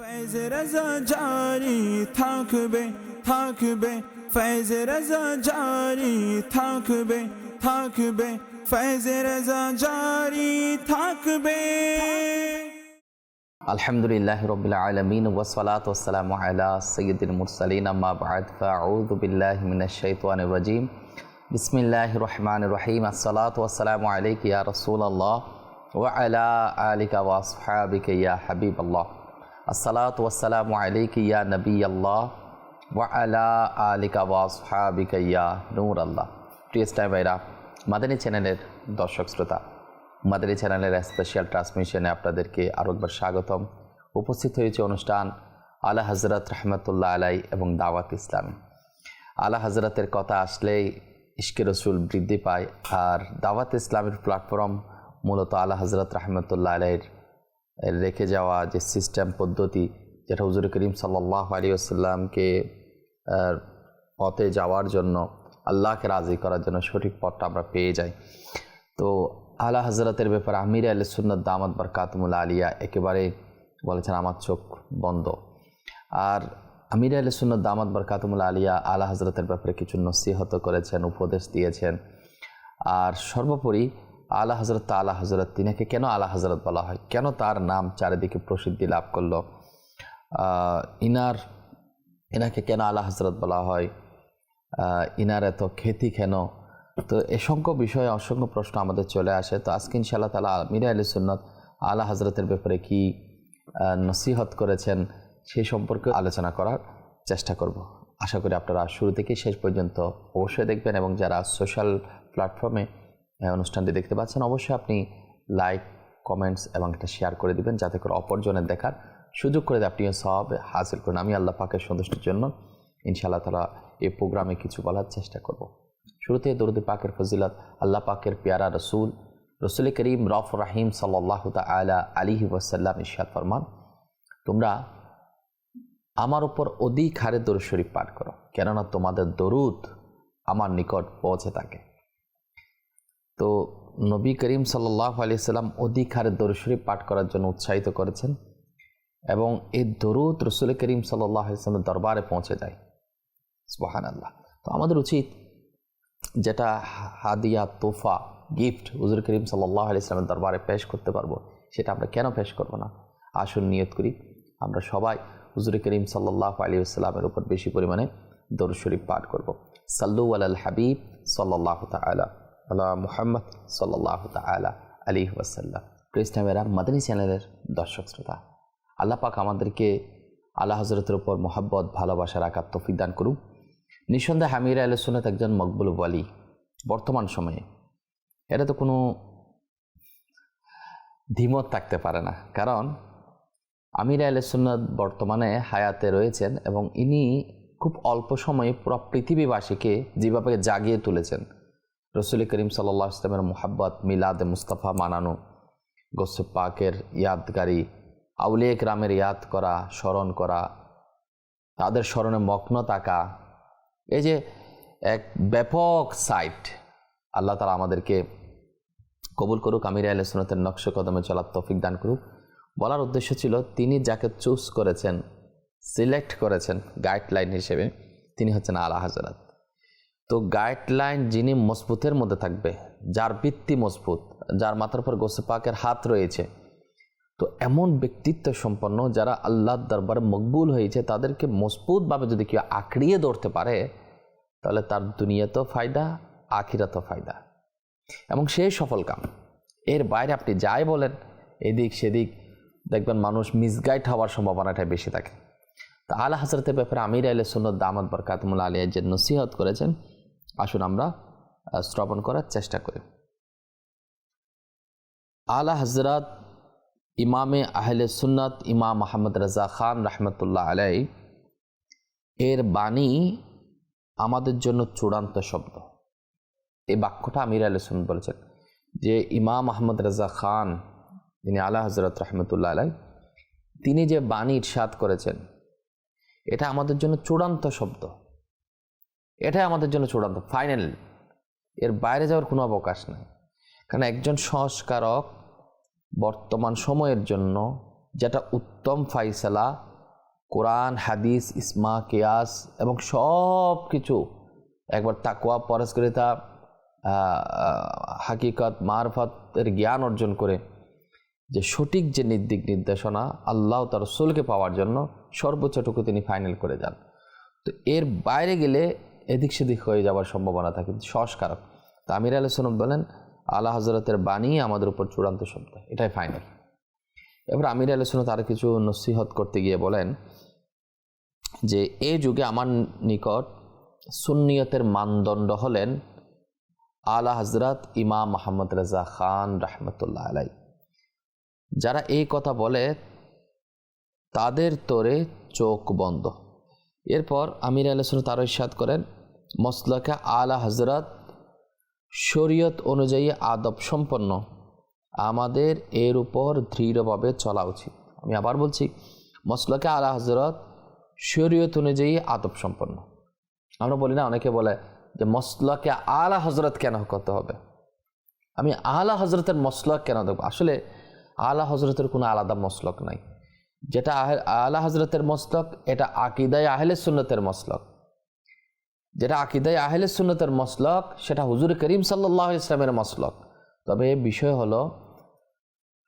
Phase রাজা জারি থাকবে থাকবে ফেজ রাজা জারি থাকবে থাকবে ফেজ রাজা জারি থাকবে আলহামদুলিল্লাহ রবিল আলমিন ওসলাত ওসালাম আলা সৈয়দুল মুরসালিন আম্মা বাদ ফাউযু বিল্লাহি মিনাশ শাইতানির রাজিম বিসমিল্লাহির রহমানির রহিম আসসালাতু ওয়াসসালামু আলাইকা ইয়া রাসূলুল্লাহ ওয়া আলা আলিকা ওয়া আসহাবিকা ইয়া হাবিবাল্লাহ নবিয়াল্লাহ ওয়া আলা স্টাই ভাইরা, মাদানী চ্যানেলের দর্শক শ্রোতা মাদারি চ্যানেলের স্পেশাল ট্রান্সমিশনে আপনাদেরকে আরও একবার স্বাগতম। উপস্থিত হয়েছে অনুষ্ঠান আলা হজরত রহমতুল্লাহ আলাই এবং দাওয়াত ইসলামী। আলা হজরতের কথা আসলেই ইশকে রসুল বৃদ্ধি পায়। আর দাওয়াত ইসলামের প্ল্যাটফর্ম মূলত আলা হজরত রহমতুল্লাহ আলাইয়ের রেখে যাওয়া যে সিস্টেম পদ্ধতি, যেটা হুজুর করিম সাল্লাহ আলী আসাল্লামকে পথে যাওয়ার জন্য, আল্লাহকে রাজি করার জন্য সঠিক পথটা আমরা পেয়ে যাই। তো আলা হজরতের ব্যাপারে আমির আল সুন্নত দামাত বরকাতমুল আলিয়া একেবারে বলেছেন, আমার চোখ বন্ধ। আর আমির আল সুন্নত দামাত বরকাতমুল আলিয়া আলা হজরতের ব্যাপারে কিছু নসিহত করেছেন, উপদেশ দিয়েছেন। আর সর্বোপরি আলা হজরত তা আলা হজরত তিনাকে কেন আলা হজরত বলা হয়? কেন তার নাম চারিদিকে প্রসিদ্ধি লাভ করল? ইনার এনাকে কেন আলা হজরত বলা হয়? ইনার এত খ্যাতি কেন? তো অসংখ্য বিষয়ে অসংখ্য প্রশ্ন আমাদের চলে আসে। তো আজকে ইনশাআল্লাহ তালা মিরা আলী সুন্নত আলা হজরতের ব্যাপারে কি নসিহত করেছেন সেই সম্পর্কে আলোচনা করার চেষ্টা করব। আশা করি আপনারা শুরু থেকে শেষ পর্যন্ত অবশ্যই দেখবেন এবং যারা সোশ্যাল প্ল্যাটফর্মে অনুষ্ঠানটি দেখতে পাচ্ছেন। অবশ্যই আপনি লাইক কমেন্টস এবং একটা শেয়ার করে দিবেন যাতে করে অপরজনের দেখার সুযোগ করে দিয়ে। আপনিও সব হাসিল করুন। আমি আল্লাহ পাকের সন্তুষ্টির জন্য ইনশাআল্লাহ তালা এই প্রোগ্রামে কিছু বলার চেষ্টা করব। শুরুতে দরুদি পাকের ফজিলত, আল্লাহ পাকের পেয়ারা রসুল রসুল করিম রফ রাহিম সাল্লাহ আলা আলিহি ওয়াসাল্লাম ইশাদ ফরমান, তোমরা আমার উপর অধিক হারে দরুদ শরীফ পাঠ করো। কেননা তোমাদের দরুদ আমার নিকট পৌঁছে থাকে। তো নবী করিম সাল্লাহ আলিয়াল্লাম অধিক হারে দরুদ শরীফ পাঠ করার জন্য উৎসাহিত করেছেন এবং এই দরুদ রসুল করিম সাল্লাহ ইসলামের দরবারে পৌঁছে যায়। সুবাহান আল্লাহ তো আমাদের উচিত যেটা হাদিয়া তোফা গিফট হুজুর করিম সাল্লাহ ইসলামের দরবারে পেশ করতে পারব, সেটা আমরা কেন পেশ করব না? আসুন নিয়ত করি, আমরা সবাই হুজুর করিম সাল্লাহ আলী আসসালামের উপর বেশি পরিমাণে দরুদ শরীফ পাঠ করব। সাল্লু আল হাবিব সাল্লাহ তালা আল্লাহ মুহাম্মদ সাল্লাহ তালা আলী ওয়াসাল্লাম। ক্রিস্টামেরা মাদানী চ্যানেলের দর্শক শ্রোতা, আল্লাহ পাক আমাদেরকে আল্লাহ হজরতের উপর মোহাব্বত, ভালোবাসার আকার তফিক দান করুক। নিঃসন্দেহে হামির আল সুনত একজন মকবুল ওয়ালি বর্তমান সময়ে। এটা তো কোনো দ্বিমত থাকতে পারে না। কারণ আমির আল সুন্নত বর্তমানে হায়াতে রয়েছেন এবং ইনি খুব অল্প সময়ে পুরো পৃথিবীবাসীকে যেভাবে জাগিয়ে তুলেছেন। রসুল করিম সাল্লাহ ইসলামের মোহাব্বত, মিলাদ মুস্তাফা মানানো গোসে পাকের ইয়াদগারি, আউলিয়া গ্রামের ইয়াদ করা, স্মরণ করা, তাদের স্মরণে মগ্ন থাকা, এই যে এক ব্যাপক সাইট আল্লাহ তালা আমাদেরকে কবুল করুক, আমির আল সুনতের নকশ কদমে চলার তৌফিক দান করুক। বলার উদ্দেশ্য ছিল, তিনি যাকে চুজ করেছেন সিলেক্ট করেছেন গাইডলাইন হিসেবে, তিনি হচ্ছেন আলা হাজরাত। তো গাইডলাইন যিনি মজবুতের মধ্যে থাকবে, যার ভিত্তি মজবুত, যার মাথার উপর গোসে পাকের হাত রয়েছে, তো এমন ব্যক্তিত্ব সম্পন্ন যারা আল্লাহর দরবারে মকবুল হয়েছে, তাদেরকে মজবুতভাবে যদি কেউ আঁকড়িয়ে ধরতে পারে, তাহলে তার দুনিয়াতেও ফায়দা, আখিরাতেও ফায়দা। এবং সেই সফল কাম। এর বাইরে আপনি যাই বলেন, এদিক সেদিক দেখবেন মানুষ মিসগাইড হওয়ার সম্ভাবনাটা বেশি থাকে। তা আলা হজরতের ব্যাপারে আমির আল সুন্নত দামাদ বরকাতমুল আলিয়া যে নসিহত করেছেন আসুন আমরা শ্রবণ করার চেষ্টা করি। আলা হজরত ইমামে আহলে সুন্নত ইমাম মোহাম্মদ রাজা খান রহমতুল্লাহ আলাই, এর বাণী আমাদের জন্য চূড়ান্ত শব্দ। এই বাক্যটা আমির আলী সুন বলেছেন যে ইমাম আহমদ রাজা খান, যিনি আলা হজরত রহমতুল্লাহ আলাই, তিনি যে বাণী ইরশাদ করেছেন, এটা আমাদের জন্য চূড়ান্ত শব্দ। এটাই আমাদের জন্য চূড়ান্ত। ফাইনাল এর বাইরে যাওয়ার কোনো অবকাশ নেই। কারণ একজন সংস্কারক বর্তমান সময়ের জন্য যেটা উত্তম ফাইসালা, কোরআন, হাদিস, ইসমা, কেয়াস এবং সব কিছু একবার তাকুয়া পরস্করিতা হাকিকত, মারফতের জ্ঞান অর্জন করে যে সঠিক যে নির্দিক নির্দেশনা আল্লাহ তার রসুলকে পাওয়ার জন্য সর্বোচ্চটুকু তিনি ফাইনাল করে যান। তো এর বাইরে গেলে এদিক সেদিক হয়ে যাওয়ার সম্ভাবনা থাকে সংস্কারক। তা আমির আল সোনম বলেন, আল্লাহ হজরতের বাণী আমাদের উপর চূড়ান্ত শব্দ এটাই ফাইনাল এবার আমির আল সোনত আরও কিছু নসিহত করতে গিয়ে বলেন যে, এ যুগে আমার নিকট সুন্নিয়তের মানদণ্ড হলেন আলা হজরত ইমাম মাহমদ রাজা খান রহমতুল্লাহ আলাই। যারা এই কথা বলে, তাদের তোরে চোখ বন্ধ। এরপর আমির আলসন তারও ইস্বাদ করেন, মসলাকে আলা হজরত শরীয়ত অনুযায়ী আদব সম্পন্ন। আমাদের এর উপর দৃঢ়ভাবে চলা উচিত। আমি আবার বলছি, মসলাকে আলা হজরত শরীয়ত অনুযায়ী আদব সম্পন্ন। আমরা বলি না, অনেকে বলে যে মসলাকে আলা হজরত কেন করতে হবে? আমি আলা হজরতের মসলক কেন দেখব? আসলে আলা হজরতের কোনো আলাদা মসলক নাই। যেটা আলা হজরতের মসলক এটা আকিদায় আহলে সুন্নতের মসলক যেটা আকিদায় আহলে সুন্নতের মসলক সেটা হুজুর করিম সাল্লাহ ইসলামের মসলক তবে বিষয় হলো,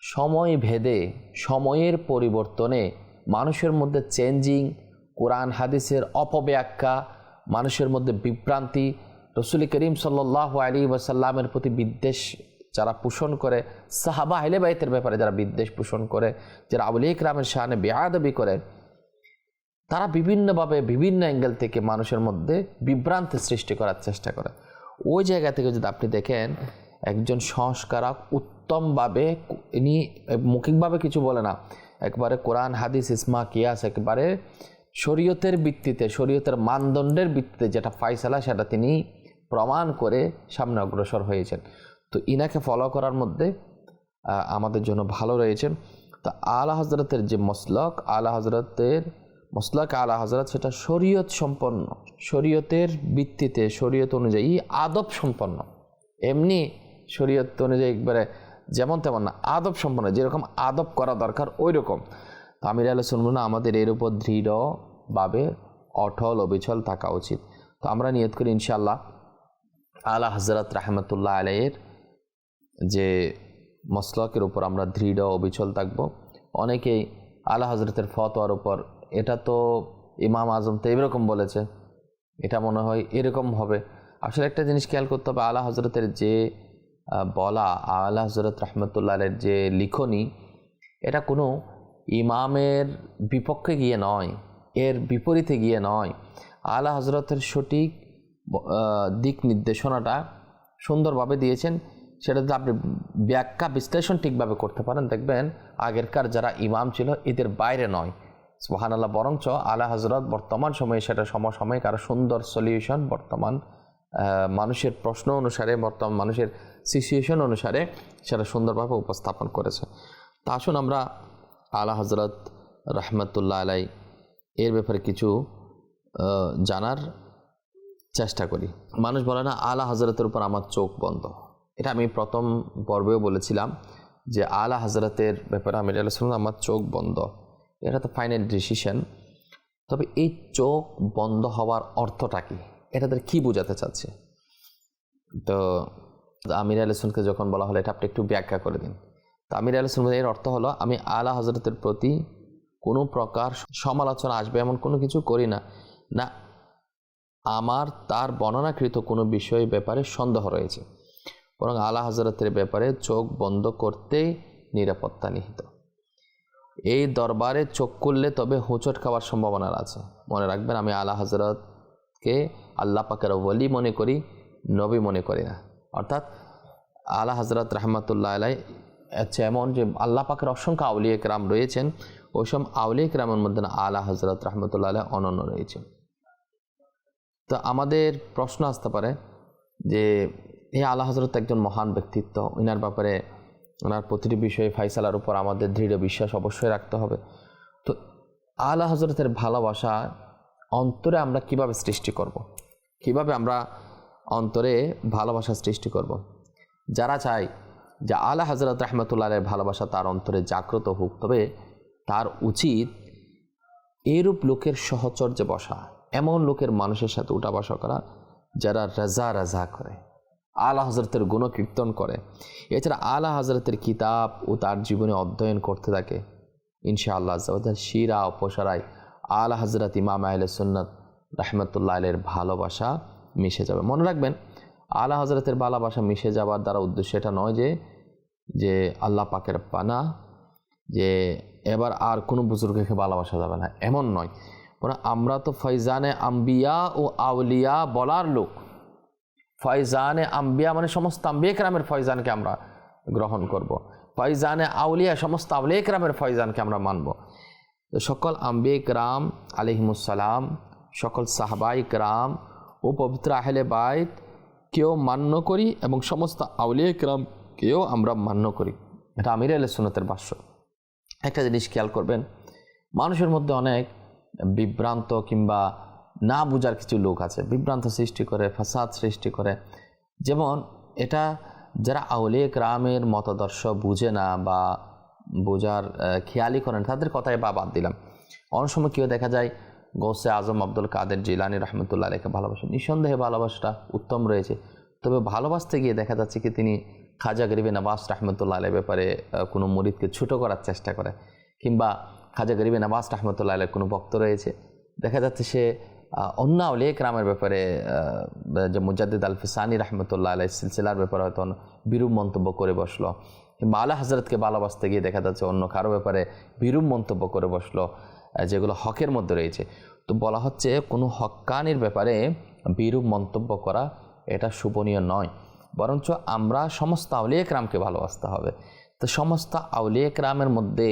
সময় ভেদে, সময়ের পরিবর্তনে মানুষের মধ্যে চেঞ্জিং, কোরআন, হাদিসের অপব্যাখ্যা, মানুষের মধ্যে বিভ্রান্তি, রসুল করিম সাল্লাহ আলী ওয়াসাল্লামের প্রতি বিদ্বেষ যারা পোষণ করে, সাহাবা আহলে বাইতের ব্যাপারে যারা বিদ্বেষ পোষণ করে, যারা আবুল ইকরামের শাহানে বেয়াদবি করে, তারা বিভিন্নভাবে বিভিন্ন অ্যাঙ্গেল থেকে মানুষের মধ্যে বিভ্রান্তি সৃষ্টি করার চেষ্টা করে। ওই জায়গা থেকে যদি আপনি দেখেন, একজন সংস্কারক উত্তমভাবে ইনি মৌখিকভাবে কিছু বলে না। একবারে কোরআন, হাদিস, ইসমা, কিয়াস একবারে শরীয়তের ভিত্তিতে, শরীয়তের মানদণ্ডের ভিত্তিতে যেটা ফাইসালা, সেটা তিনি প্রমাণ করে সামনে অগ্রসর হয়েছেন। তো ইনাকে ফলো করার মধ্যে আমাদের জন্য ভালো রয়েছেন তো আলা হজরতের যে মসলক, আলা হজরতের মসলক, আলা হজরত সেটা শরীয়ত সম্পন্ন, শরীয়তের ভিত্তিতে, শরীয়ত অনুযায়ী আদব সম্পন্ন। এমনি শরীয়ত অনুযায়ী একবারে যেমন তেমন না, আদব সম্পন্ন, যেরকম আদব করা দরকার ওই রকম তো আমির শুনব না আমাদের এর উপর দৃঢ়ভাবে অটল অবিচল থাকা উচিত। তো আমরা নিয়ত করি ইনশাল্লাহ আলা হজরত রাহমতুল্লাহ আলাইয়ের যে মসলকের উপর আমরা দৃঢ় অবিচল থাকব। অনেকেই আলা হজরতের ফতোয়ার উপর, এটা তো ইমাম আজম তো এরকম বলেছে, এটা মনে হয় এরকম হবে। আসলে একটা জিনিস খেয়াল করতে হবে, আলা হজরতের যে বলা, আলা হজরত রহমতুল্লাহ আলের যে লিখনি, এটা কোনো ইমামের বিপক্ষে গিয়ে নয়, এর বিপরীতে গিয়ে নয়। আলা হজরতের সঠিক দিক নির্দেশনাটা সুন্দরভাবে দিয়েছেন। সেটা যদি আপনি ব্যাখ্যা, বিশ্লেষণ ঠিকভাবে করতে পারেন, দেখবেন আগেরকার যারা ইমাম ছিল, এদের বাইরে নয়। সুহান আল্লাহ বরঞ্চ আলা হজরত বর্তমান সময়ে সেটা সমসাময়িক আরও সুন্দর সলিউশন বর্তমান মানুষের প্রশ্ন অনুসারে, বর্তমান মানুষের সিচুয়েশন অনুসারে সেটা সুন্দরভাবে উপস্থাপন করেছে। তা আসুন আমরা আলা হজরত রহমতুল্লাহ আলাই এর ব্যাপারে কিছু জানার চেষ্টা করি। মানুষ বলে না, আলা হজরতের উপর আমার চোখ বন্ধ। এটা আমি প্রথম পর্বেও বলেছিলাম যে আলা হজরতের ব্যাপারে আমি এটা শুনলাম আমার চোখ বন্ধ। এটা তো ফাইনাল ডিসিশন তবে এই চোখ বন্ধ হওয়ার অর্থটা কি? এটা তাদের কী বোঝাতে চাচ্ছে? তো আমির আলসুনকে যখন বলা হলো, এটা আপনি একটু ব্যাখ্যা করে দিন। তো আমির আলসুন এর অর্থ হলো, আমি আলা হজরতের প্রতি কোনো প্রকার সমালোচনা আসবে এমন কোনো কিছু করি না। না, আমার তার বর্ণনাকৃত কোনো বিষয় ব্যাপারে সন্দেহ রয়েছে। বরং আলা হজরতের ব্যাপারে চোখ বন্ধ করতেই নিরাপত্তা নিহিত। এই দরবারে চোখ করলে তবে হোঁচট খাওয়ার সম্ভাবনা আছে। মনে রাখবেন, আমি আলা হজরতকে আল্লাহ পাকের ওলি মনে করি, নবী মনে করি না। অর্থাৎ আলা হজরত রহমতুল্লাহ আলাই হচ্ছে এমন যে আল্লাহ পাকের অসংখ্য আউলিয়া কেরাম রয়েছেন, ওই সব আউলিয়া কেরামের মধ্যে আলা হজরত রহমতুল্লাহ আলাই অনন্য রয়েছে। তো আমাদের প্রশ্ন আসতে পারে যে এই আল্লাহ হজরত একজন মহান ব্যক্তিত্ব ওনার ব্যাপারে ওনার প্রতিটি বিষয়ে ফাইসালার উপর আমাদের দৃঢ় বিশ্বাস অবশ্যই রাখতে হবে তো আল্লাহ হজরতের ভালোবাসা অন্তরে আমরা কীভাবে সৃষ্টি করব। কীভাবে আমরা অন্তরে ভালোবাসা সৃষ্টি করব। যারা চায় যে আলা হজরত রহমতুল্লাহের ভালোবাসা তার অন্তরে জাগ্রত হোক, তবে তার উচিত এরূপ লোকের সহচর্যে বসা, এমন লোকের মানুষের সাথে উঠা বসা করা যারা রাজা রাজা করে আলা হজরতের গুণকীর্তন করে। এছাড়া আলা হজরতের কিতাব ও তার জীবনে অধ্যয়ন করতে থাকে। ইনশাআল্লাহ আল্লাহ শিরা ও পোশারায় আলা হজরত ইমাম আহলে সুন্নত রহমতুল্লাহ আলের ভালোবাসা মিশে যাবে। মনে রাখবেন, আলা হজরতের ভালোবাসা মিশে যাওয়ার দ্বারা উদ্দেশ্য এটা নয় যে যে আল্লাহ পাকের পানা, যে এবার আর কোনো বুজুর্গকে ভালোবাসা যাবে না। এমন নয়। বরং আমরা তো ফৈজানে আম্বিয়া ও আউলিয়া বলার লোক। ফয়জানে আম্বিয়া মানে সমস্ত আম্বিয়া ফয়জানকে আমরা গ্রহণ করব। ফয়জানে আউলিয়া সমস্ত আউলিয়া ফয়জানকে আমরা মানব। সকল আম্বিয়া রাম আলিহিমুসালাম সকল সাহাবাই রাম ও পবিত্র আহলে বাইত কেউ মান্য করি এবং সমস্ত আউলিয়া কেউ আমরা মান্য করি। এটা আমির আল সুনতের ভাষ্য। একটা জিনিস খেয়াল করবেন, মানুষের মধ্যে অনেক বিভ্রান্ত কিংবা না বোঝার কিছু লোক আছে বিভ্রান্ত সৃষ্টি করে ফাসাদ সৃষ্টি করে। যেমন এটা যারা আউলিয়া গ্রামের মতাদর্শ বুঝে না বা বোঝার আহ, খেয়ালই করেন তাদের কথাই বা বাদ দিলাম। অনেক সময় কেউ দেখা যায় গৌসে আজম আব্দুল কাদের জিলানি রহমতুল্লাহ আলীকে ভালোবাসেন নিঃসন্দেহে ভালোবাসাটা উত্তম রয়েছে। তবে ভালোবাসতে গিয়ে দেখা যাচ্ছে কি তিনি খাজা গরিবে নবাজ রহমতুল্লাহ আলের ব্যাপারে কোনো মরিদকে ছোটো করার চেষ্টা করে কিংবা খাজা গরিবে নবাজ রহমতুল্লাহ আলের কোনো ভক্ত রয়েছে। দেখা যাচ্ছে সে আহ, অন্য আউলিয়া রামের ব্যাপারে যে মুজাদ্দিদ আল ফিসানি রহমতুল্লাহ আলাই সিলসিলার ব্যাপারে হয়তো বিরূপ মন্তব্য করে বসল। কিংবা আলা হজরতকে ভালোবাসতে গিয়ে দেখা যাচ্ছে অন্য কারও ব্যাপারে বিরূপ মন্তব্য করে বসল যেগুলো হকের মধ্যে রয়েছে। তো বলা হচ্ছে কোনো হক্কানির ব্যাপারে বিরূপ মন্তব্য করা এটা শোভনীয় নয়। বরঞ্চ আমরা সমস্ত আউলিয়া রামকে ভালোবাসতে হবে। তো সমস্ত আউলিয়া রামের মধ্যে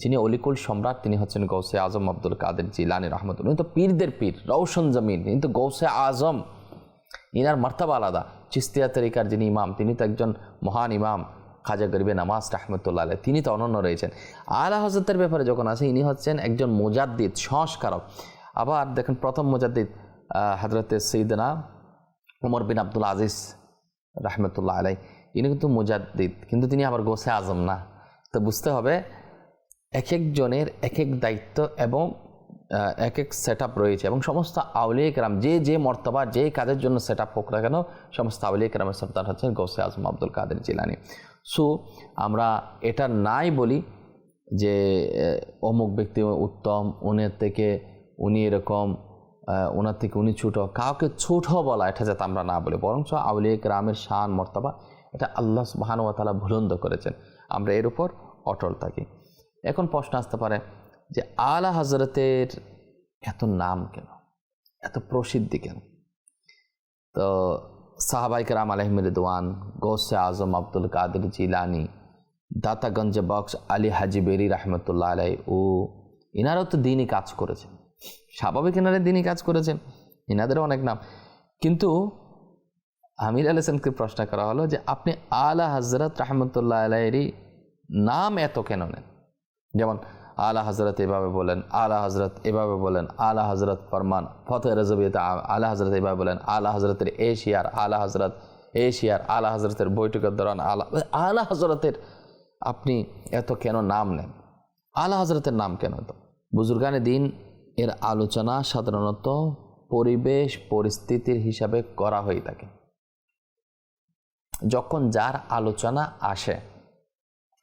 যিনি অলিকুল সম্রাট, তিনি হচ্ছেন গৌসে আজম আব্দুল কাদের জিলানি রহমতুল উনি তো পীরদের পীর রৌশন জমিন কিন্তু গৌসে আজম। ইনার মার্তাবা আলাদা। চিস্তিয়া তরিকার যিনি ইমাম, তিনি তো একজন মহান ইমাম, খাজা গরিবে নামাজ রাহমতুল্লাহ আলাই তিনি তো অনন্য রয়েছেন। আলা হজরতের ব্যাপারে যখন আছে ইনি হচ্ছেন একজন মোজাদ্দিদ, সংস্কারক। আবার দেখেন প্রথম মুজাদ্দিদ হজরতে সঈদনা উমর বিন আব্দুল আজিজ রাহমতুল্লাহ আলাই ইনি কিন্তু মুজাদ্দিদ, কিন্তু তিনি আবার গোসে আজম না। তো বুঝতে হবে এক একজনের এক এক দায়িত্ব এবং এক এক সেট রয়েছে এবং সমস্ত আউলিয়া কেরাম যে যে মর্তবা, যে কাজের জন্য সেট আপ হোক না কেন, সমস্ত আউলিয়া কেরামের সর্দার হচ্ছেন গৌসে আজম আব্দুল কাদের জিলানি। সো আমরা এটা নাই বলি যে অমুক ব্যক্তি উত্তম উনের থেকে উনি এরকম ওনার থেকে উনি ছোট, কাউকে ছোট বলা এটা যাতে আমরা না বলি। বরঞ্চ আউলিয়া গ্রামের শান, মর্তবা এটা আল্লাহ সুবাহানুয়াতালা ভুলন্দ করেছেন। আমরা এর উপর অটল থাকি। এখন প্রশ্ন আসতে পারে যে আলা হজরতের এত নাম কেন? এত প্রসিদ্ধি কেন? তো সাহাবাই রাম আলহম রিদওয়ান গৌসে আজম Abdul Qadir Jilani, Dataganj Bakhsh Ali Hajveri রহমতুল্লাহ আলাই ও ইনারাও তো দিনই কাজ করেছেন। স্বাভাবিক এনারা দিনই কাজ করেছেন ইনাদেরও অনেক নাম। কিন্তু আমির আলহানকে প্রশ্ন করা হলো যে আপনি আলা হজরত রহমতুল্লাহ আলাইয়েরই নাম এত কেন নেন? যেমন, আলা হজরত এভাবে বলেন, আলা হজরত এভাবে বলেন, আলা হজরত ফরমান, ফতে রজবিয়তে আলা হজরত এভাবে বলেন, আলা হজরতের এশিয়ার, আলা হজরত এশিয়ার, আলা হজরতের বৈঠকের দৌরান আলা আলা হজরতের আপনি এত কেন নাম নেন? আলা হজরতের নাম কেন তো বুজুর্গানে দিন এর আলোচনা সাধারণত পরিবেশ পরিস্থিতির হিসাবে করা হয়ে থাকে। যখন যার আলোচনা আসে,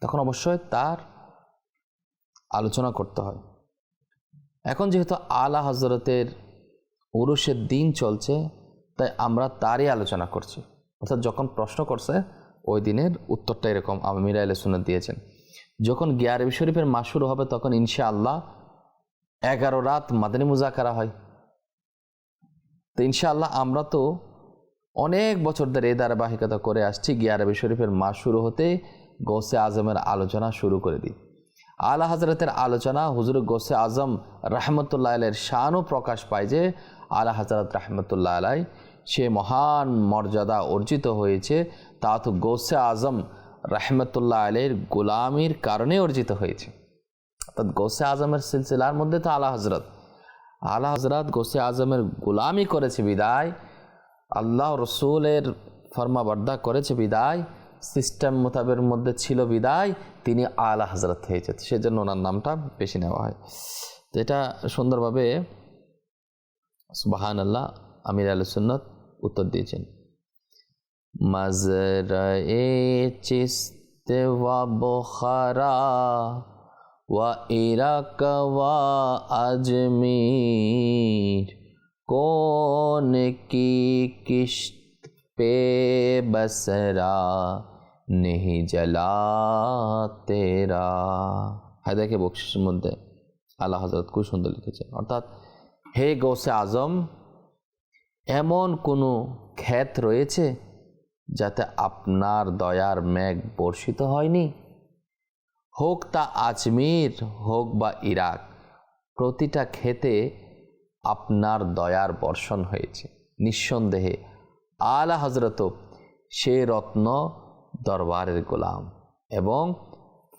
তখন অবশ্যই তার আলোচনা করতে হয়। এখন যেহেতু আলা হজরতের উরুষের দিন চলছে, তাই আমরা তারই আলোচনা করছি। অর্থাৎ যখন প্রশ্ন করছে, ওই দিনের উত্তরটা এরকম আমির আল সুনত দিয়েছেন। যখন গিয়ারবি শরীফের মাস শুরু হবে, তখন ইনশাআল্লাহ এগারো রাত মাদানী মুজাকারা হয়। তো ইনশাআল্লাহ আমরা তো অনেক বছর ধরে এই ধারাবাহিকতা করে আসছি, গিয়ারবি শরীফের মাস শুরু হতে গৌসে আজমের আলোচনা শুরু করে দিই। আলা হজরতের আলোচনা হুজুর গোসে আজম রহমতুল্লাহ আলের শানও প্রকাশ পায় যে আলা হজরত রহমতুল্লাহ আলাই সে মহান মর্যাদা অর্জিত হয়েছে, তা তো গোসে আজম রহমতুল্লাহ আলের গোলামির কারণে অর্জিত হয়েছে। অর্থাৎ গোসে আজমের সিলসিলার মধ্যে তো আলা হজরত। আলা হজরত গোসে আজমের গোলামি করেছে বিদায়, আল্লাহ রসুলের ফরমাবর্দা করেছে বিদায় সিস্টেম মোতাবের মধ্যে ছিল বিদায়, তিনি আলা হজরত হয়েছে। সেজন্য ওনার নামটা বেশি নেওয়া হয়। তো এটা সুন্দরভাবে সুবাহান আল্লাহ আমির আল সুন্নত উত্তর দিয়েছেন। মজরে চিস্ত ওয়া বখারা ওয়া ইরাক আজমির, কোন কি কিश्त पे बसरा नहीं जला तेरा হায়দাকে বকশিসের মধ্যে আল্লাহ হজরত খুব সুন্দর লিখেছেন অর্থাৎ হে গৌসে আজম এমন কোনো ক্ষেত রয়েছে যাতে আপনার দয়ার মেঘ বর্ষিত হয়নি হোক তা আজমির হোক বা ইরাক প্রতিটা ক্ষেতে আপনার দয়ার বর্ষণ হয়েছে নিঃসন্দেহে আলা হজরত সে রত্ন দরবারের গোলাম এবং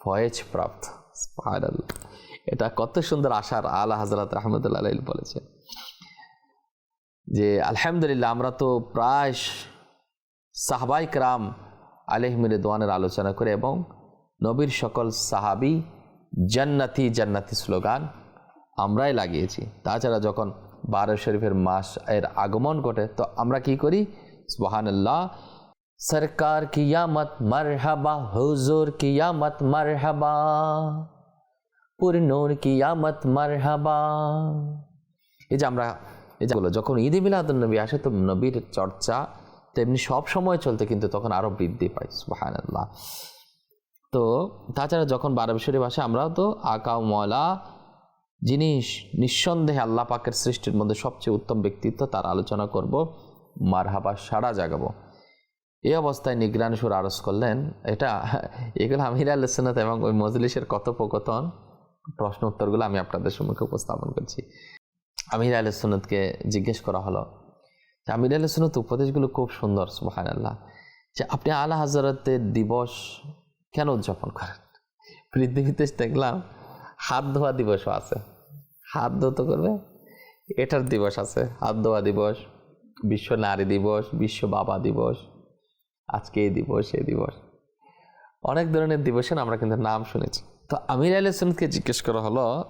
ফয়েজ প্রাপ্ত। এটা কত সুন্দর আশার আলা হজরত রহমতুল্লাহ বলেছেন যে আলহামদুলিল্লাহ আমরা তো প্রায় সাহাবাই রাম আলহমির দোয়ানের আলোচনা করে এবং নবীর সকল সাহাবি জান্নাতি জান্নাতি স্লোগান আমরাই লাগিয়েছি। তাছাড়া যখন বারো শরীফের মাস এর আগমন ঘটে, তো আমরা কি করি? সুবহানাল্লাহ, সরকার কিয়ামত মারহাবা, হুজুর কিয়ামত মারহাবা, পুরনোর কিয়ামত মারহাবা। এই যে আমরা, এই যে যখন ঈদ মিলাদুল নবী আসে, তো নবীর চর্চা তেমনি সব সময় চলতে কিন্তু তখন আরও বৃদ্ধি পায়, সুবহানাল্লাহ। তো তাছাড়া যখন বারবি শরীফ আমরাও তো আকা মলা জিনিস নিঃসন্দেহে আল্লাহ পাকের সৃষ্টির মধ্যে সবচেয়ে উত্তম ব্যক্তিত্ব, তার আলোচনা করব। মারহাবা সারা জাগাবো। এই অবস্থায় নিগ্রান সুর আরজ করলেন, এটা, এগুলো আমির আল্লাহনাথ এবং ওই মজলিসের কথোপকথন, প্রশ্ন উত্তরগুলো আমি আপনাদের সম্মুখে উপস্থাপন করছি। আমির আলসুনতকে জিজ্ঞেস করা হলো যে আমির আলসুনত উপদেশগুলো খুব সুন্দর সুবাহান আল্লাহ যে আপনি আলা হাজারতের দিবস কেন উদযাপন করেন? পৃথিবীতে দেখলাম হাত ধোয়া দিবসও আছে। হাত ধুতে করবে, এটার দিবস আছে, হাত ধোয়া দিবস। বিশ্ব নারী দিবস, বিশ্ব বাবা দিবস, আজকে এই দিবস এই দিবস। অনেক ধরনের দিবসের আমরা কিন্তু নাম শুনেছি। তো আমির আল ইসলামকে জিজ্ঞেস করা হলো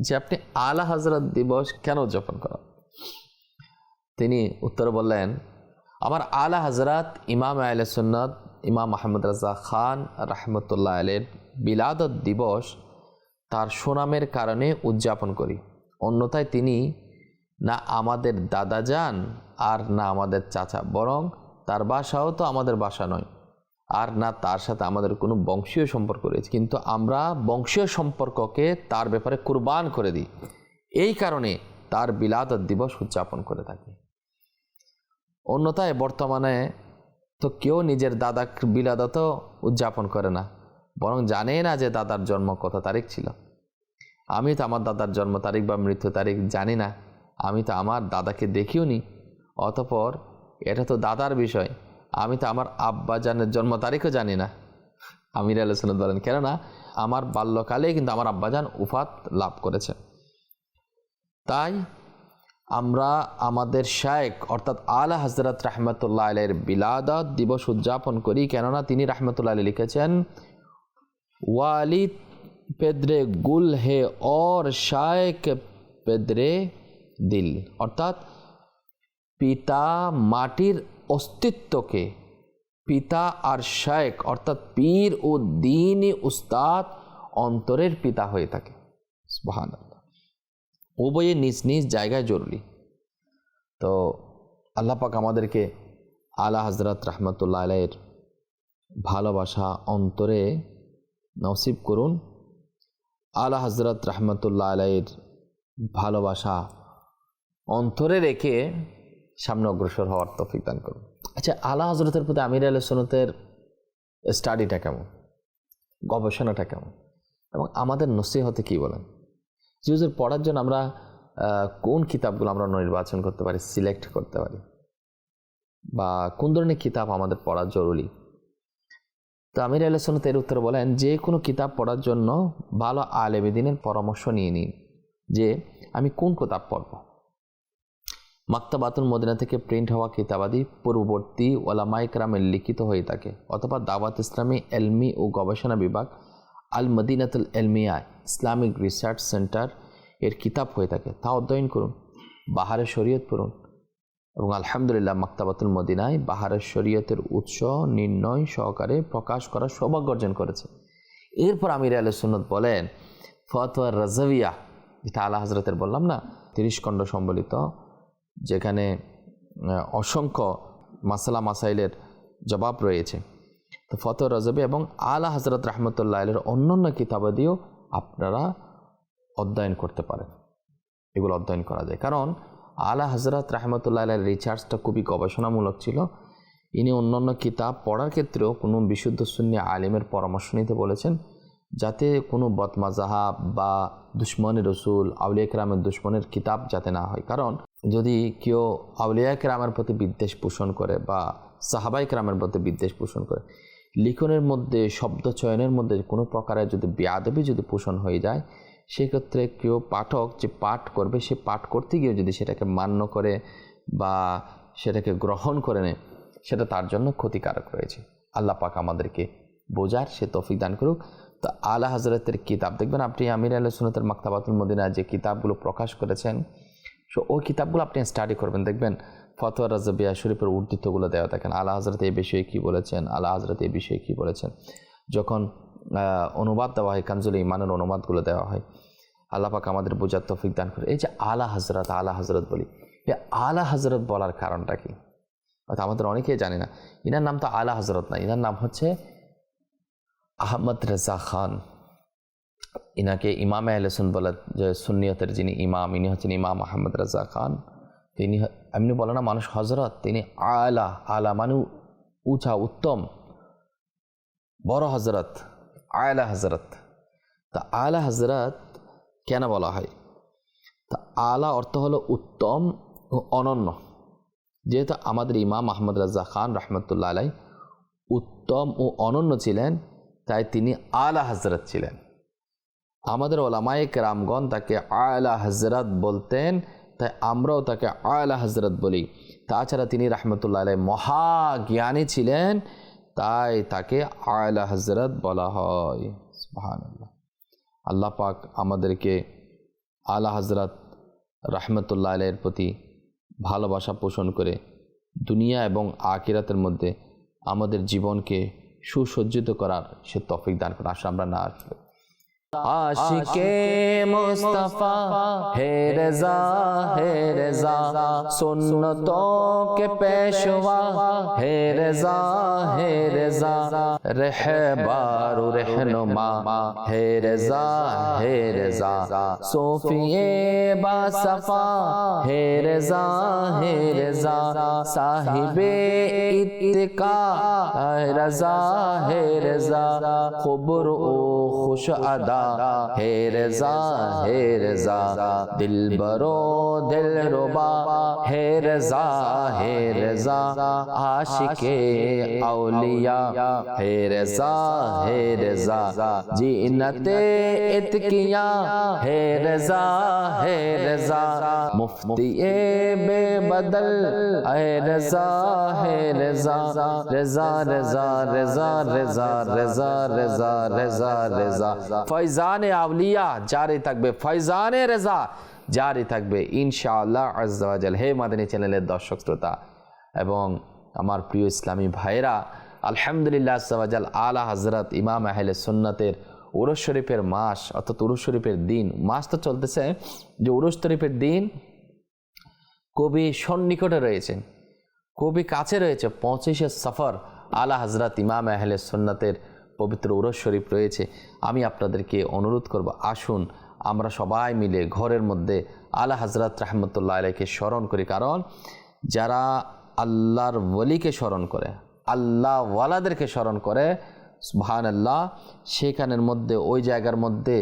যে, আপনি আলা হজরত দিবস কেন উদযাপন করেন? তিনি উত্তর বললেন, আমার আলা হজরত ইমাম আল সুন্নত, ইমাম মাহমুদ রাজা খান রহমতুল্লাহ আলের বিলাদত দিবস তার সুনামের কারণে উদযাপন করি। অন্যথায় তিনি না আমাদের দাদা যান আর না আমাদের চাচা, বরং তার বাসাও তো আমাদের বাসা নয়। আর না তার সাথে আমাদের কোনো বংশীয় সম্পর্ক রয়েছে। কিন্তু আমরা বংশীয় সম্পর্ককে তার ব্যাপারে কুরবান করে দিই। এই কারণে তার বিলাদত দিবস উদযাপন করে থাকি। অন্যথায় বর্তমানে তো কেউ নিজের দাদা বিলাদত উদযাপন করে না, বরং জানে না যে দাদার জন্ম কত তারিখ ছিল। আমি তো আমার দাদার জন্ম তারিখ বা মৃত্যু তারিখ জানি না। আমি তো আমার দাদাকে দেখিও নি অতপর এটা তো দাদার বিষয়, আমি তো আমার আব্বাজানের জন্ম তারিখও জানি না। আমির আলোচনা বলেন, কেননা আমার বাল্যকালে কিন্তু আমার আব্বাজান উফাত লাভ করেছে। তাই আমরা আমাদের শায়েক অর্থাৎ আলা হজরত রহমতুল্লাহ আলের বিলাদত দিবস উদযাপন করি, কেননা তিনি রহমতুল্লাহ আলী লিখেছেন, ওয়ালিদ পেদ্রে গুল হে অর শায়েক পেদ্রে দিল। অর্থাৎ পিতা মাটির অস্তিত্বকে, পিতা আর শায়েক, অর্থাৎ পীর ও দিনই উস্তাদ অন্তরের পিতা হয়ে থাকে। উভয়ে নিজ নিজ জায়গায় জরুরি। তো আল্লাহ পাক আমাদেরকে আলা হজরত রহমতুল্লাহ আলাইয়ের ভালোবাসা অন্তরে নসিব করুন। আলা হজরত রহমতুল্লাহ আলাইয়ের ভালোবাসা অন্তরে রেখে সামনে অগ্রসর হওয়ার তফিক দান করুন। আচ্ছা আলা হজরতের প্রতি আমির আল সনতের স্টাডিটা কেমন? গবেষণাটা কেমন? এবং আমাদের নসিহতে কী বলেন? জিউজের পড়ার জন্য আমরা কোন কিতাবগুলো আমরা নির্বাচন করতে পারি সিলেক্ট করতে পারি? বা কোন ধরনের কিতাব আমাদের পড়া জরুরি? তো আমির আল্লাহ সন্নত এর উত্তরে বলেন, যে কোনো কিতাব পড়ার জন্য ভালো আলেবেদিনের পরামর্শ নিয়ে নিন, যে আমি কোন কিতাব পড়ব? মাক্তাবাতুল মদিনা থেকে প্রিন্ট হওয়া কিতাবাদি পূর্ববর্তী ওলামাই ক্রামে লিখিত হয়ে থাকে। অথবা দাওয়াত ইসলামী, এলমি ও গবেষণা বিভাগ, আল মদিনাতুল এলমিয়া ইসলামিক রিসার্চ সেন্টার এর কিতাব হয়ে থাকে। তা অধ্যয়ন করুন, বাহারে শরীয়ত পড়ুন এবং আলহামদুলিল্লাহ মাক্তাবাতুল মদিনায় বাহারের শরীয়তের উৎস নির্ণয় সহকারে প্রকাশ করার সৌভাগ্য অর্জন করেছে। এরপর আমির আল সুন্নত বলেন, ফতোয়া রাজাবিয়া, যেটা আলা হজরতের বললাম না, তিরিশ খণ্ড সম্বলিত যেখানে অসংখ্য মাসালা মাসাইলের জবাব রয়েছে। তো ফতোয়া রাজাবি এবং আলা হজরত রহমতুল্লাহ আলের অন্যান্য কিতাবাদিও আপনারা অধ্যয়ন করতে পারেন। এগুলো অধ্যয়ন করা যায়। কারণ আলা হজরত রহমতুল্লাহ আলের রিচার্জটা খুবই গবেষণামূলক ছিল। ইনি অন্যান্য কিতাব পড়ার ক্ষেত্রেও কোনো বিশুদ্ধ শূন্য আলিমের পরামর্শ নিতে বলেছেন, যাতে কোনো বদমাজাহাব বা দুশ্মনী রসুল আউলিয়া কেরামের দুশ্মনের কিতাব যাতে না হয়। কারণ যদি কেউ আউলিয়া ক্রামের প্রতি বিদ্বেষ পোষণ করে বা সাহাবাই ক্রামের প্রতি বিদ্বেষ পোষণ করে, লিখনের মধ্যে, শব্দ চয়নের মধ্যে কোনো প্রকারের যদি বেয়াদবি যদি পোষণ হয়ে যায়, সেক্ষেত্রে কেউ পাঠক যে পাঠ করবে, সে পাঠ করতে গিয়ে যদি সেটাকে মান্য করে বা সেটাকে গ্রহণ করে নেয়, সেটা তার জন্য ক্ষতিকারক রয়েছে আল্লাহ পাক আমাদেরকে বোঝার সে তৌফিক দান করুক। তো আলা হজরতের কিতাব, দেখবেন আপনি আমির আল্লাহ সুনতের মাক্তাবাতুল মদিনা যে কিতাবগুলো প্রকাশ করেছেন সো ওই কিতাবগুলো আপনি স্টাডি করবেন। দেখবেন ফতোয়া রাজাবিয়া শরীফের উদ্ধৃতগুলো দেওয়া থাকেন আলা হজরত এই বিষয়ে কী বলেছেন? আলা হজরত এই বিষয়ে কী বলেছেন? যখন অনুবাদ দেওয়া হয়, কানজুল ইমানের অনুবাদগুলো দেওয়া হয়, আল্লাহ পাক আমাদের বোঝার তৌফিক দান করে। এই যে আলা হজরত আলা হজরত বলি এই আলা হজরত বলার কারণটা কি? অর্থাৎ আমাদের অনেকেই জানে না। ইনার নাম তো আলা হজরত না। ইনার নাম হচ্ছে আহমদ রেজা খান। ইনাকে ইমাম আহলেসুন বলে, যে সুন্নিয়তের যিনি ইমাম, ইনি হচ্ছেন ইমাম আহমদ রাজা খান। তিনি এমনি বলে না, মানুষ হজরত তিনি আলা আলা মানে উঁচা, উত্তম, বড় হজরত আয়লা হজরত তা আলা হজরত কেন বলা হয়? তা আলা অর্থ হলো উত্তম ও অনন্য। যেহেতু আমাদের ইমাম আহমদ রাজা খান রহমতুল্লাহ আলাই উত্তম ও অনন্য ছিলেন, তাই তিনি আলা হজরত ছিলেন। আমাদের ওলামায়ে কেরামগণ তাকে আয়লা হজরত বলতেন, তাই আমরাও তাকে আয়লা হজরত বলি। তাছাড়া তিনি রহমতুল্লাহ আলাই মহাজ্ঞানী ছিলেন, তাই তাকে আয়লা হজরত বলা হয়। সুবহানাল্লাহ। আল্লাহ পাক আমাদেরকে আলা হজরত রহমতুল্লাহ আলের প্রতি ভালোবাসা পোষণ করে দুনিয়া এবং আকিরাতের মধ্যে আমাদের জীবনকে সুসজ্জিত করার সে তফিক দান করে আসলে আমরা না আসলে। عاشق مصطفیٰ، ہے رضا ہے رضا، سنتوں کے پیشوا، ہے رضا ہے رضا رہبار رہنما، ہے رضا ہے رضا با صفا، ہے رضا ہے رضا، صاحب اتقا، رضا، ہے رضا، خبر و خوش ادا ہے رضا ہے رضا دل برو دل ربا ہے رضا ہے رضا عاشق اولیاء ہے رضا ہے رضا جینت اتقیا ہے رضا ہے رضا مفتی بے بدل ہے رضا ہے رضا رضا رضا رضا رضا رضا رضا رضا رضا فیض ফয়জানে আউলিয়া জারি থাকবে ফয়জানে রেজা জারি থাকবে ইনশাআল্লাহ আজ্জাওয়াজাল হে মাদানী চ্যানেলের দর্শক শ্রোতা এবং আমার প্রিয় ইসলামী ভাইরা আলহামদুলিল্লাহ আজ্জাওয়াজাল আলা হজরত ইমাম আহলে সুন্নতের উরস শরীফের মাস, অর্থাৎ উরস শরীফের দিন, মাস তো চলতেছে যে উরস শরীফের দিন কবি সন্নিকটে রয়েছেন। কবি কাছে রয়েছে পঁচিশে সফর আলা হজরত ইমাম আহলে সুন্নতের পবিত্র উরস শরীফ রয়েছে, আমি আপনাদেরকে অনুরোধ করব, আসুন, আমরা সবাই মিলে ঘরের মধ্যে আলা হজরত রহমতুল্লাহ আলাইকে স্মরণ করি। কারণ যারা আল্লাহর ওলিকে স্মরণ করে, আল্লাহ ওয়ালাদেরকে স্মরণ করে সুবহান আল্লাহ সেখানের মধ্যে, ওই জায়গার মধ্যে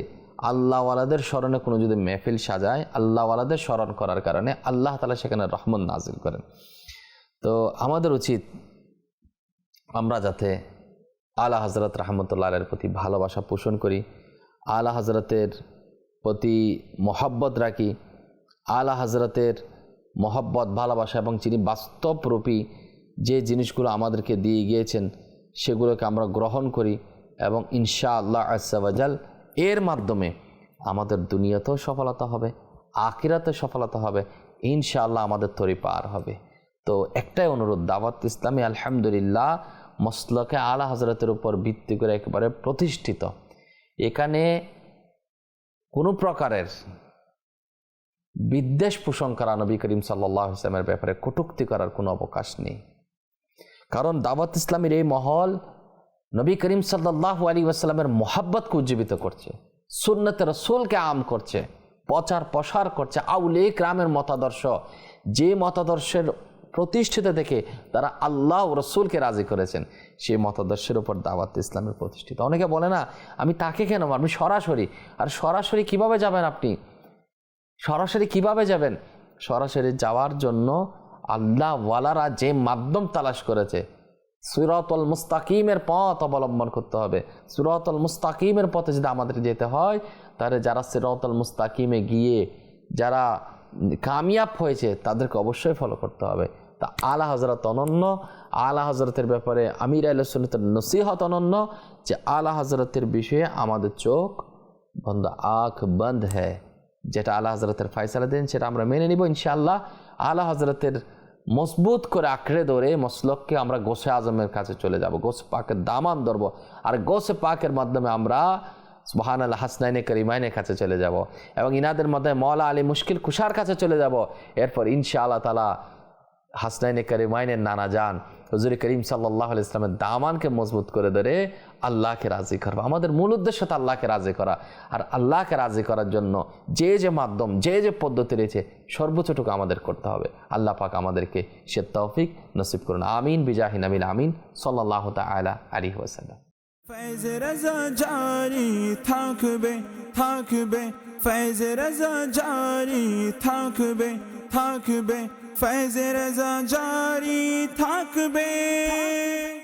আল্লাহওয়ালাদের স্মরণে কোনো যদি মেহফিল সাজায় আল্লাহওয়ালাদের স্মরণ করার কারণে আল্লাহ তালা সেখানে রহমত নাজিল করেন। তো আমাদের উচিত আমরা যাতে আলা হজরত রহমতুল্লাহের প্রতি ভালোবাসা পোষণ করি, আলা হজরতের প্রতি মহব্বত রাখি, আলা হজরতের মহব্বত, ভালোবাসা এবং যিনি বাস্তবরূপী যে জিনিসগুলো আমাদেরকে দিয়ে গিয়েছেন, সেগুলোকে আমরা গ্রহণ করি এবং ইনশা আল্লাহ আসাবাজাল এর মাধ্যমে আমাদের দুনিয়াতেও সফলতা হবে আখিরাতে সফলতা হবে, ইনশাআল্লাহ আমাদের তরি পার হবে। তো একটাই অনুরোধ, দাওয়াত ইসলামী, আলহামদুলিল্লাহ মসলকে আলা হজরতের উপর ভিত্তি করে একেবারে প্রতিষ্ঠিত। এখানে কোনো প্রকারের বিদ্বেষ পোষণ করা নবী করিম সাল্লাহ ইসলামের ব্যাপারে কটুক্তি করার কোনো অবকাশ নেই। কারণ দাওয়াত ইসলামের এই মহল নবী করিম সাল্লাহ আলী ওয়াসাল্লামের মোহাব্বতকে উজ্জীবিত করছে, সুন্নতে রসুলকে আম করছে প্রচার প্রসার করছে আউলে গ্রামের মতাদর্শ, যে মতাদর্শের প্রতিষ্ঠিত দেখে তারা আল্লাহ রসুলকে রাজি করেছেন। সেই মতাদর্শের উপর দাওয়াত ইসলামের প্রতিষ্ঠিত। অনেকে বলে না, আমি তাকে কেন আমি সরাসরি। আর সরাসরি কীভাবে যাবেন আপনি? সরাসরি কীভাবে যাবেন? সরাসরি যাওয়ার জন্য আল্লাহ ওয়ালারা যে মাধ্যম তালাশ করেছে, সুরতল মুস্তাকিমের পথ অবলম্বন করতে হবে। সুরতল মুস্তাকিমের পথে যদি আমাদের যেতে হয়, তাহলে যারা সিরতল মুস্তাকিমে গিয়ে যারা কামিয়াব হয়েছে, তাদেরকে অবশ্যই ফলো করতে হবে। তা আলা হজরত অনন্য, আলা হজরতের ব্যাপারে আমির আল্লাহ সুন্নতের নসিহত অনন্য যে আলা হজরতের বিষয়ে আমাদের চোখ বন্ধ, আখ বন্ধ হ্যায় যেটা আলা হজরতের ফয়সালা দেন, সেটা আমরা মেনে নিব ইনশাআল্লাহ। আলা হজরতের মজবুত করে আঁকড়ে ধরে মসলককে আমরা গোসে আজমের কাছে চলে যাব, গোসে পাকের দামান ধরবো। আর গোসে পাকের মাধ্যমে আমরা সুবাহান আল্লাহ হাসনাইনে করিমাইনের কাছে চলে যাব এবং ইনাদের মধ্যে মৌলা আলী মুশকিল কুষার কাছে চলে যাব। এরপর ইনশা আল্লাহ তালা হাসনাইনে করিমাইনের নানা যান হজুর করিম সাল্লাহ ইসলামের দামানকে মজবুত করে ধরে আল্লাহকে রাজি করব আমাদের মূল উদ্দেশ্য তো আল্লাহকে রাজি করা। আর আল্লাহকে রাজি করার জন্য যে যে মাধ্যম, যে যে পদ্ধতি রয়েছে, সর্বোচ্চটুকু আমাদের করতে হবে। আল্লাহ পাক আমাদেরকে সে তৌফিক নসিব করুন। আমিন, বিজাহিন আমিন আমিন। সাল্লাহ তালা আলী ওসাল্লাম ফৈজ রাজা জারি থাকবে থাকবে। ফৈজ রাজা জারি থাকবে থাকবে। فیض رضا جاری تھاک بے۔